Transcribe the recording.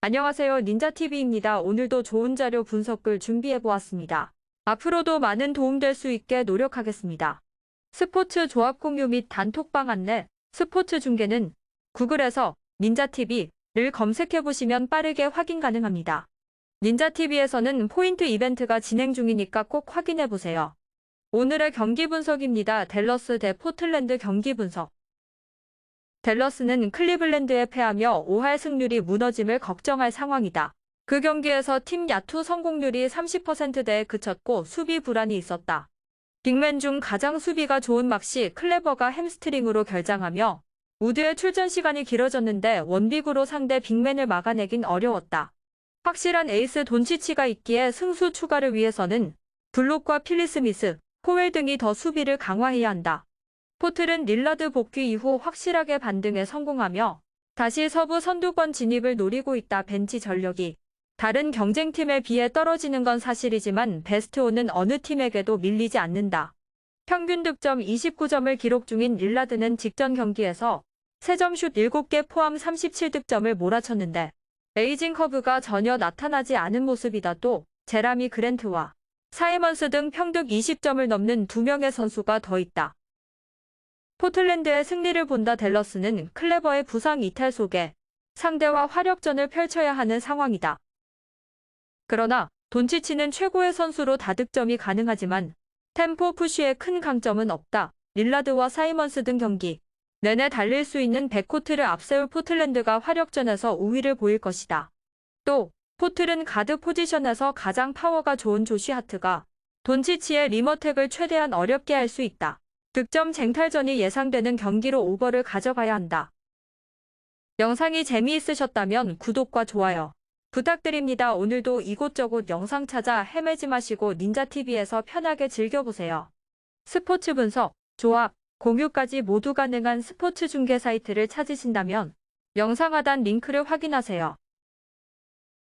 안녕하세요. 닌자TV입니다. 오늘도 좋은 자료 분석글 준비해보았습니다. 앞으로도 많은 도움될 수 있게 노력하겠습니다. 스포츠 조합 공유 및 단톡방 안내, 스포츠 중계는 구글에서 닌자TV를 검색해보시면 빠르게 확인 가능합니다. 닌자TV에서는 포인트 이벤트가 진행 중이니까 꼭 확인해보세요. 오늘의 경기 분석입니다. 댈러스 대 포틀랜드 경기 분석. 댈러스는 클리블랜드에 패하며 5할 승률이 무너짐을 걱정할 상황이다. 그 경기에서 팀 야투 성공률이 30%대에 그쳤고 수비 불안이 있었다. 빅맨 중 가장 수비가 좋은 막시 클레버가 햄스트링으로 결장하며 우드의 출전 시간이 길어졌는데 원빅으로 상대 빅맨을 막아내긴 어려웠다. 확실한 에이스 돈치치가 있기에 승수 추가를 위해서는 블록과 필리스미스, 포웰 등이 더 수비를 강화해야 한다. 포틀은 릴라드 복귀 이후 확실하게 반등에 성공하며 다시 서부 선두권 진입을 노리고 있다. 벤치 전력이 다른 경쟁팀에 비해 떨어지는 건 사실이지만 베스트온은 어느 팀에게도 밀리지 않는다. 평균 득점 29점을 기록 중인 릴라드는 직전 경기에서 3점 슛 7개 포함 37득점을 몰아쳤는데 레이징 커브가 전혀 나타나지 않은 모습이다. 또 제라미 그랜트와 사이먼스 등 평균 20점을 넘는 두 명의 선수가 더 있다. 포틀랜드의 승리를 본다 댈러스는 클레버의 부상 이탈 속에 상대와 화력전을 펼쳐야 하는 상황이다. 그러나 돈치치는 최고의 선수로 다득점이 가능하지만 템포 푸시에 큰 강점은 없다. 릴라드와 사이먼스 등 경기 내내 달릴 수 있는 백코트를 앞세울 포틀랜드가 화력전에서 우위를 보일 것이다. 또 포틀은 가드 포지션에서 가장 파워가 좋은 조시 하트가 돈치치의 리머텍을 최대한 어렵게 할 수 있다. 득점 쟁탈전이 예상되는 경기로 오버를 가져가야 한다. 영상이 재미있으셨다면 구독과 좋아요 부탁드립니다. 오늘도 이곳저곳 영상 찾아 헤매지 마시고 닌자TV에서 편하게 즐겨보세요. 스포츠 분석, 조합, 공유까지 모두 가능한 스포츠 중계 사이트를 찾으신다면 영상 하단 링크를 확인하세요.